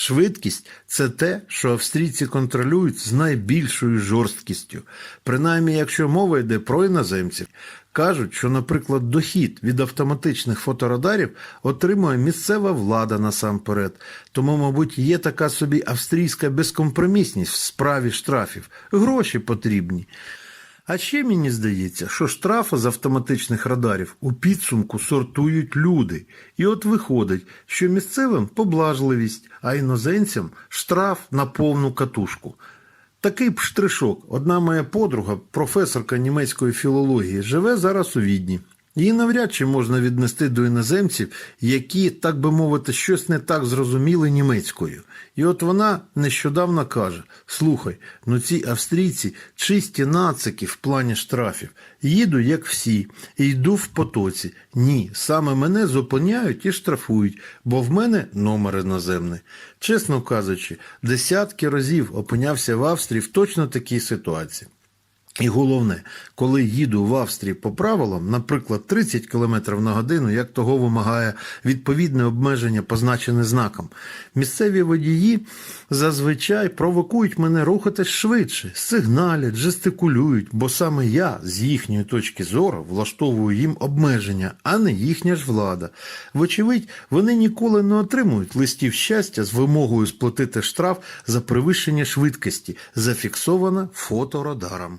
Швидкість це те, що австрійці контролюють з найбільшою жорсткістю. Принаймні, якщо мова йде про іноземців. Кажуть, що, наприклад, дохід від автоматичних фоторадарів отримує місцева влада насамперед. Тому, мабуть, є така собі австрійська безкомпромісність в справі штрафів. Гроші потрібні. А ще мені здається, що штрафи з автоматичних радарів у підсумку сортують люди. І от виходить, що місцевим поблажливість, а іноземцям штраф на повну катушку. Такий б штришок. Одна моя подруга, професорка німецької філології, живе зараз у Відні. Її навряд чи можна віднести до іноземців, які, так би мовити, щось не так зрозуміли німецькою. І от вона нещодавно каже: слухай, ну ці австрійці чисті нацики в плані штрафів. Їду, як всі, і йду в потоці. Ні, саме мене зупиняють і штрафують, бо в мене номер іноземний. Чесно кажучи, десятки разів опинявся в Австрії в точно такій ситуації. І головне, коли їду в Австрії по правилам, наприклад, 30 км на годину, як того вимагає відповідне обмеження, позначене знаком, місцеві водії зазвичай провокують мене рухатись швидше, сигналять, жестикулюють, бо саме я з їхньої точки зору влаштовую їм обмеження, а не їхня ж влада. Вочевидь, вони ніколи не отримують листів щастя з вимогою сплатити штраф за перевищення швидкості, зафіксована фоторадаром.